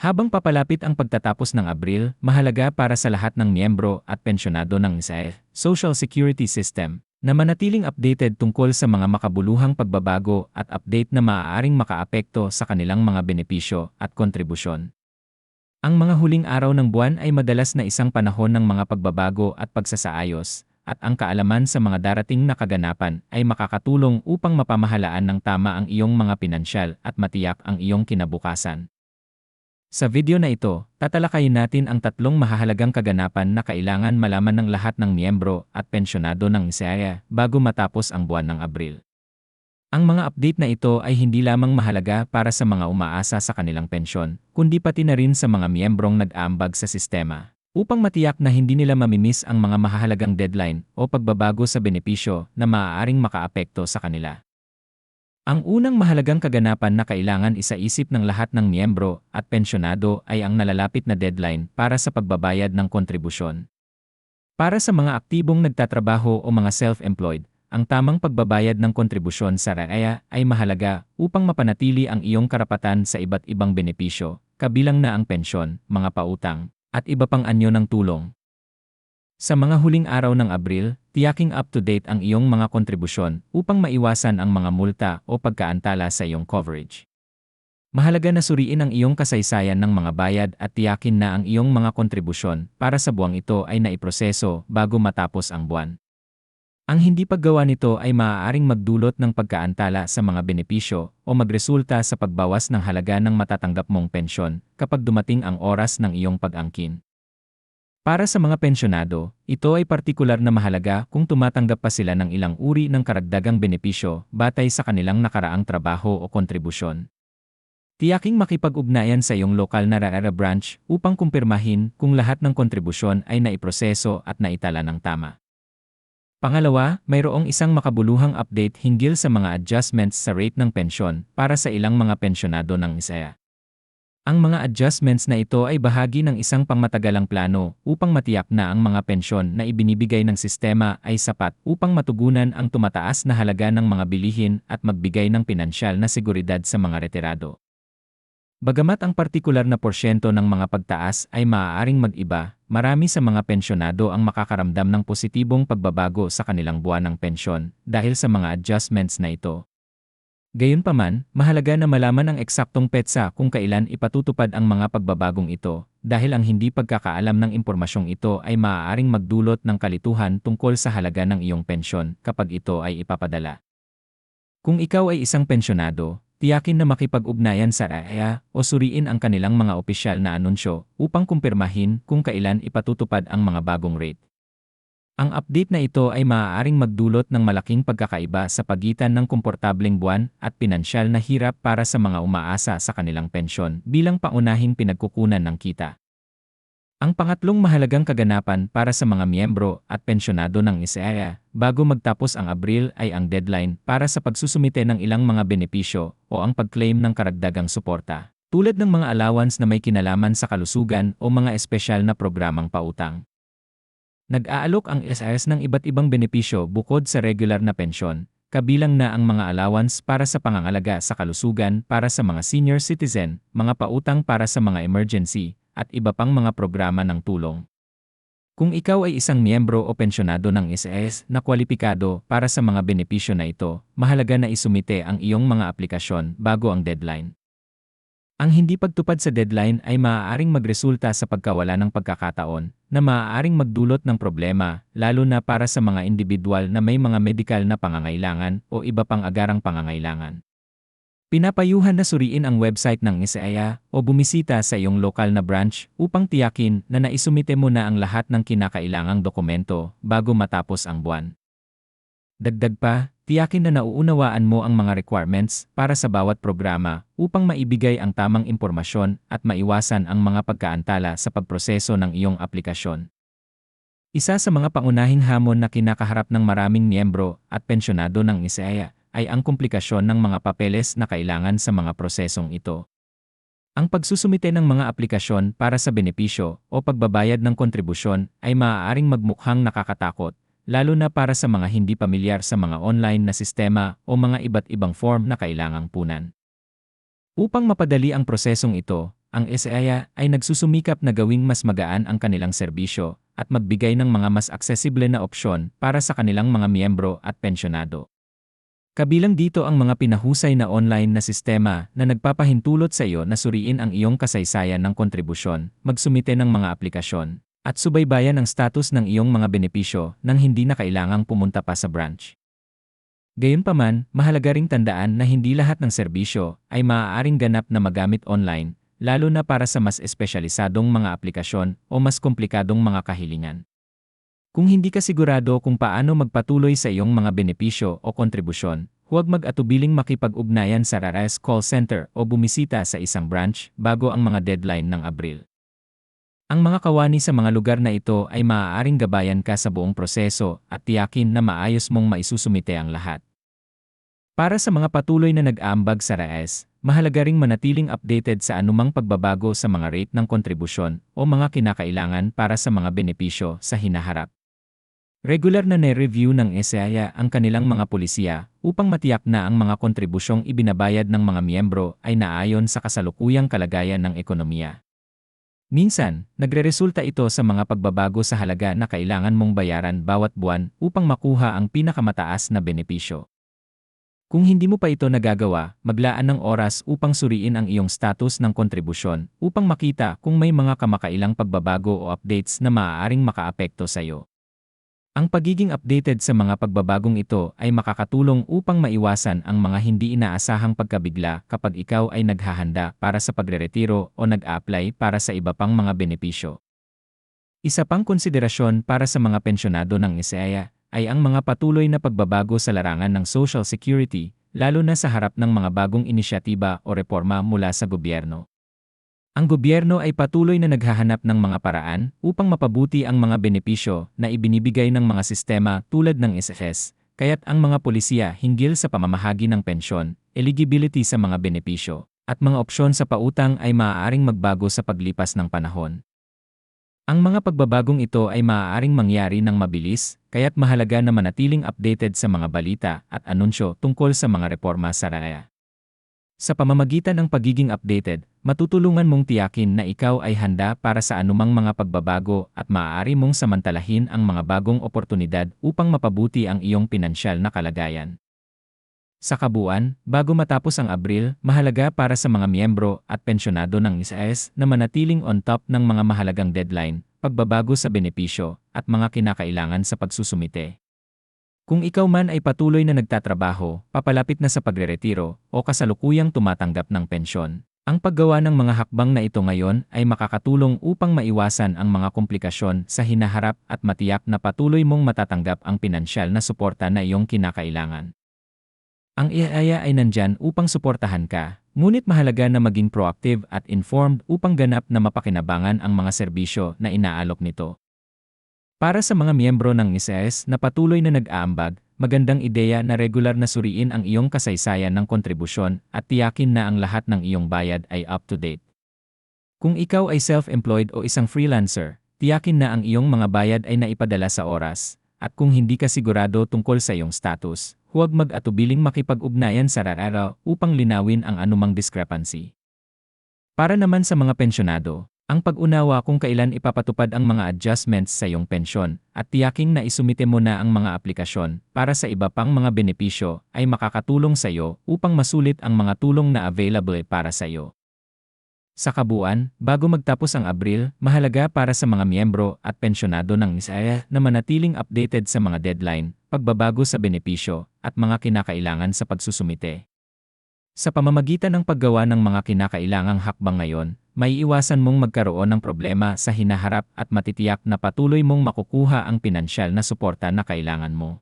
Habang papalapit ang pagtatapos ng Abril, mahalaga para sa lahat ng miyembro at pensyonado ng ISAE, Social Security System, na manatiling updated tungkol sa mga makabuluhang pagbabago at update na maaaring makaapekto sa kanilang mga benepisyo at kontribusyon. Ang mga huling araw ng buwan ay madalas na isang panahon ng mga pagbabago at pagsasaayos, at ang kaalaman sa mga darating na kaganapan ay makakatulong upang mapamahalaan ng tama ang iyong mga pinansyal at matiyak ang iyong kinabukasan. Sa video na ito, tatalakayin natin ang tatlong mahahalagang kaganapan na kailangan malaman ng lahat ng miyembro at pensyonado ng ISAIA bago matapos ang buwan ng Abril. Ang mga update na ito ay hindi lamang mahalaga para sa mga umaasa sa kanilang pensyon, kundi pati na rin sa mga miyembrong nag-aambag sa sistema, upang matiyak na hindi nila mamimiss ang mga mahahalagang deadline o pagbabago sa benepisyo na maaaring makaapekto sa kanila. Ang unang mahalagang kaganapan na kailangan isaisip ng lahat ng miyembro at pensyonado ay ang nalalapit na deadline para sa pagbabayad ng kontribusyon. Para sa mga aktibong nagtatrabaho o mga self-employed, ang tamang pagbabayad ng kontribusyon sa RAEA ay mahalaga upang mapanatili ang iyong karapatan sa iba't ibang benepisyo, kabilang na ang pensyon, mga pautang, at iba pang anyo ng tulong. Sa mga huling araw ng Abril, tiyaking up-to-date ang iyong mga kontribusyon upang maiwasan ang mga multa o pagkaantala sa iyong coverage. Mahalaga na suriin ang iyong kasaysayan ng mga bayad at tiyakin na ang iyong mga kontribusyon para sa buwang ito ay naiproseso bago matapos ang buwan. Ang hindi paggawa nito ay maaaring magdulot ng pagkaantala sa mga benepisyo o magresulta sa pagbawas ng halaga ng matatanggap mong pensyon kapag dumating ang oras ng iyong pag-angkin. Para sa mga pensyonado, ito ay partikular na mahalaga kung tumatanggap pa sila ng ilang uri ng karagdagang benepisyo batay sa kanilang nakaraang trabaho o kontribusyon. Tiyaking makipag-ugnayan sa iyong lokal na RARA branch upang kumpirmahin kung lahat ng kontribusyon ay naiproseso at naitala ng tama. Pangalawa, mayroong isang makabuluhang update hinggil sa mga adjustments sa rate ng pensyon para sa ilang mga pensyonado ng ISAYA. Ang mga adjustments na ito ay bahagi ng isang pangmatagalang plano upang matiyak na ang mga pensyon na ibinibigay ng sistema ay sapat upang matugunan ang tumataas na halaga ng mga bilihin at magbigay ng pinansyal na seguridad sa mga retirado. Bagamat ang partikular na porsyento ng mga pagtaas ay maaaring mag-iba, marami sa mga pensyonado ang makakaramdam ng positibong pagbabago sa kanilang buwan ng pensyon dahil sa mga adjustments na ito. Gayunpaman, mahalaga na malaman ang eksaktong petsa kung kailan ipatutupad ang mga pagbabagong ito, dahil ang hindi pagkakaalam ng impormasyong ito ay maaaring magdulot ng kalituhan tungkol sa halaga ng iyong pensyon kapag ito ay ipapadala. Kung ikaw ay isang pensyonado, tiyakin na makipag-ugnayan sa RAEA o suriin ang kanilang mga opisyal na anunsyo upang kumpirmahin kung kailan ipatutupad ang mga bagong rate. Ang update na ito ay maaaring magdulot ng malaking pagkakaiba sa pagitan ng komportableng buwan at pinansyal na hirap para sa mga umaasa sa kanilang pensyon bilang paunahing pinagkukunan ng kita. Ang pangatlong mahalagang kaganapan para sa mga miyembro at pensyonado ng ISEA bago magtapos ang Abril ay ang deadline para sa pagsusumite ng ilang mga benepisyo o ang pag-claim ng karagdagang suporta, tulad ng mga allowance na may kinalaman sa kalusugan o mga espesyal na programang pautang. Nag-aalok ang SRS ng iba't ibang benepisyo bukod sa regular na pensyon, kabilang na ang mga allowance para sa pangangalaga sa kalusugan para sa mga senior citizen, mga pautang para sa mga emergency, at iba pang mga programa ng tulong. Kung ikaw ay isang miyembro o pensyonado ng SES na kwalipikado para sa mga benepisyo na ito, mahalaga na isumite ang iyong mga aplikasyon bago ang deadline. Ang hindi pagtupad sa deadline ay maaaring magresulta sa pagkawala ng pagkakataon na maaaring magdulot ng problema, lalo na para sa mga individual na may mga medikal na pangangailangan o iba pang agarang pangangailangan. Pinapayuhan na suriin ang website ng ISAIA o bumisita sa iyong lokal na branch upang tiyakin na naisumite mo na ang lahat ng kinakailangang dokumento bago matapos ang buwan. Dagdag pa, tiyakin na nauunawaan mo ang mga requirements para sa bawat programa upang maibigay ang tamang impormasyon at maiwasan ang mga pagkaantala sa pagproseso ng iyong aplikasyon. Isa sa mga pangunahing hamon na kinakaharap ng maraming miyembro at pensyonado ng ISEA ay ang komplikasyon ng mga papeles na kailangan sa mga prosesong ito. Ang pagsusumite ng mga aplikasyon para sa benepisyo o pagbabayad ng kontribusyon ay maaaring magmukhang nakakatakot lalo na para sa mga hindi pamilyar sa mga online na sistema o mga iba't ibang form na kailangang punan. Upang mapadali ang prosesong ito, ang SEAIA ay nagsusumikap na gawing mas magaan ang kanilang serbisyo at magbigay ng mga mas aksesible na opsyon para sa kanilang mga miyembro at pensyonado. Kabilang dito ang mga pinahusay na online na sistema na nagpapahintulot sa iyo na suriin ang iyong kasaysayan ng kontribusyon, magsumite ng mga aplikasyon, at subaybayan ang status ng iyong mga benepisyo nang hindi na kailangang pumunta pa sa branch. Gayunpaman, mahalaga ring tandaan na hindi lahat ng serbisyo ay maaaring ganap na magamit online lalo na para sa mas espesyalisadong mga aplikasyon o mas komplikadong mga kahilingan. Kung hindi ka sigurado kung paano magpatuloy sa iyong mga benepisyo o kontribusyon, huwag mag-atubiling makipag-ugnayan sa RARAS call center o bumisita sa isang branch bago ang mga deadline ng Abril. Ang mga kawani sa mga lugar na ito ay maaaring gabayan ka sa buong proseso at tiyakin na maayos mong maisusumite ang lahat. Para sa mga patuloy na nag-aambag sa RAES, mahalaga ring manatiling updated sa anumang pagbabago sa mga rate ng kontribusyon o mga kinakailangan para sa mga benepisyo sa hinaharap. Regular na ne-review ng SEAIA ang kanilang mga polisiya upang matiyak na ang mga kontribusyong ibinabayad ng mga miyembro ay naayon sa kasalukuyang kalagayan ng ekonomiya. Minsan, nagreresulta ito sa mga pagbabago sa halaga na kailangan mong bayaran bawat buwan upang makuha ang pinakamataas na benepisyo. Kung hindi mo pa ito nagagawa, maglaan ng oras upang suriin ang iyong status ng kontribusyon upang makita kung may mga kamakailang pagbabago o updates na maaaring makaapekto sa iyo. Ang pagiging updated sa mga pagbabagong ito ay makakatulong upang maiwasan ang mga hindi inaasahang pagkabigla kapag ikaw ay naghahanda para sa pagreretiro o nag-apply para sa iba pang mga benepisyo. Isa pang konsiderasyon para sa mga pensyonado ng ISEA ay ang mga patuloy na pagbabago sa larangan ng Social Security, lalo na sa harap ng mga bagong inisyatiba o reforma mula sa gobyerno. Ang gobyerno ay patuloy na naghahanap ng mga paraan upang mapabuti ang mga benepisyo na ibinibigay ng mga sistema tulad ng SSS, kaya't ang mga polisiya hinggil sa pamamahagi ng pensyon, eligibility sa mga benepisyo, at mga opsyon sa pautang ay maaaring magbago sa paglipas ng panahon. Ang mga pagbabagong ito ay maaaring mangyari ng mabilis, kaya't mahalaga na manatiling updated sa mga balita at anunsyo tungkol sa mga reforma sa RAYA. Sa pamamagitan ng pagiging updated, matutulungan mong tiyakin na ikaw ay handa para sa anumang mga pagbabago at maaari mong samantalahin ang mga bagong oportunidad upang mapabuti ang iyong pinansyal na kalagayan. Sa kabuuan, bago matapos ang Abril, mahalaga para sa mga miyembro at pensyonado ng ISAS na manatiling on top ng mga mahalagang deadline, pagbabago sa benepisyo, at mga kinakailangan sa pagsusumite. Kung ikaw man ay patuloy na nagtatrabaho, papalapit na sa pagreretiro, o kasalukuyang tumatanggap ng pensyon, ang paggawa ng mga hakbang na ito ngayon ay makakatulong upang maiwasan ang mga komplikasyon sa hinaharap at matiyak na patuloy mong matatanggap ang pinansyal na suporta na iyong kinakailangan. Ang IAIA ay nandyan upang suportahan ka, ngunit mahalaga na maging proactive at informed upang ganap na mapakinabangan ang mga serbisyo na inaalok nito. Para sa mga miyembro ng ISES na patuloy na nag-aambag, magandang ideya na regular na suriin ang iyong kasaysayan ng kontribusyon at tiyakin na ang lahat ng iyong bayad ay up-to-date. Kung ikaw ay self-employed o isang freelancer, tiyakin na ang iyong mga bayad ay naipadala sa oras, at kung hindi ka sigurado tungkol sa iyong status, huwag mag-atubiling makipag-ugnayan sa RARA upang linawin ang anumang discrepancy. Para naman sa mga pensyonado, ang pag-unawa kung kailan ipapatupad ang mga adjustments sa iyong pensyon at tiyaking na isumite mo na ang mga aplikasyon para sa iba pang mga benepisyo ay makakatulong sa iyo upang masulit ang mga tulong na available para sa iyo. Sa kabuuan, bago magtapos ang Abril, mahalaga para sa mga miyembro at pensyonado ng ISAE na manatiling updated sa mga deadline, pagbabago sa benepisyo, at mga kinakailangan sa pagsusumite. Sa pamamagitan ng paggawa ng mga kinakailangang hakbang ngayon, may iwasan mong magkaroon ng problema sa hinaharap at matitiyak na patuloy mong makukuha ang pinansyal na suporta na kailangan mo.